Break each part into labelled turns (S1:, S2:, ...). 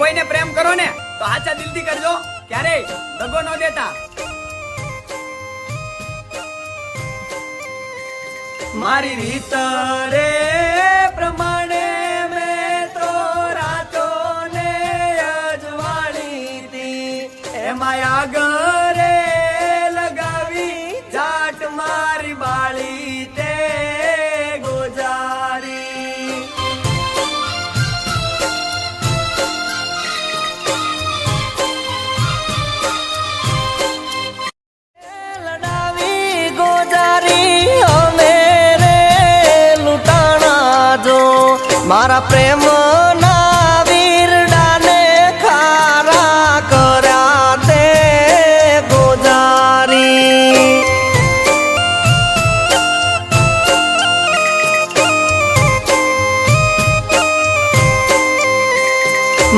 S1: કોઈને પ્રેમ કરો ને, તો સાચા દિલથી કરજો. ક્યારે દગો ન દેતા. મારી રીત રે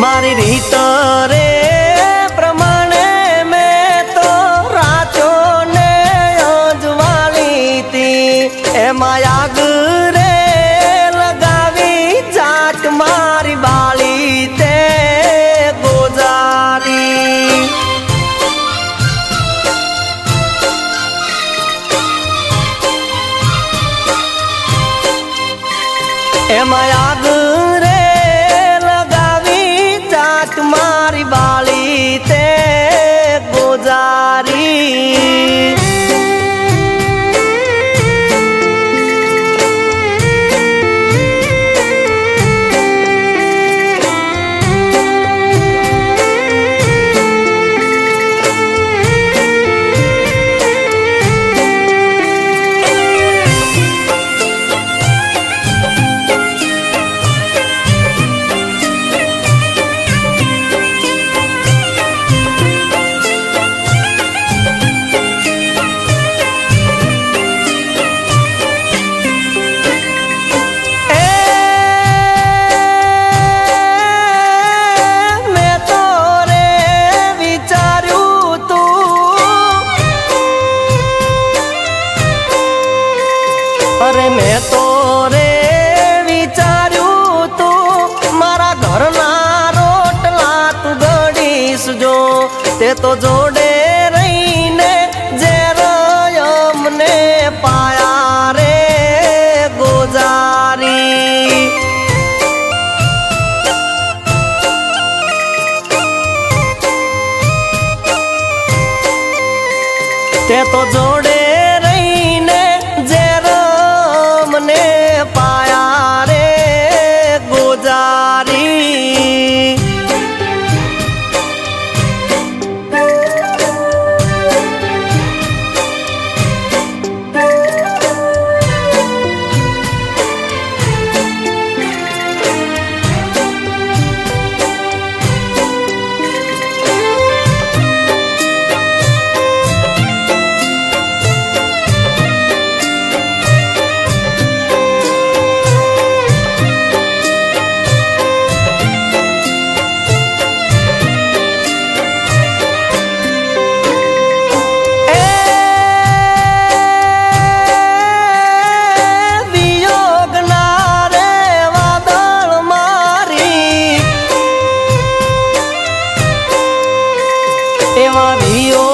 S2: তোমার ভিতরে અરે મેં તો રે, વિચાર્યું તું, મારા ઘરના રોટલા તું ગણીશ જો. તે તો જોડે રહીને જે અમને પાયા રે ગોજારી તે તો જોડે frío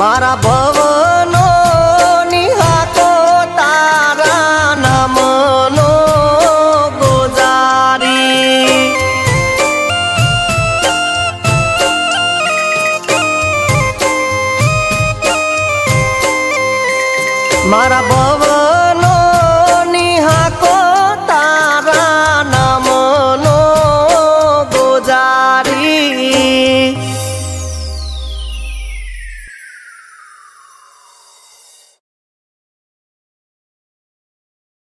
S2: મારા ભવનો નિહાકો તારા નામનો ગોજારી મારા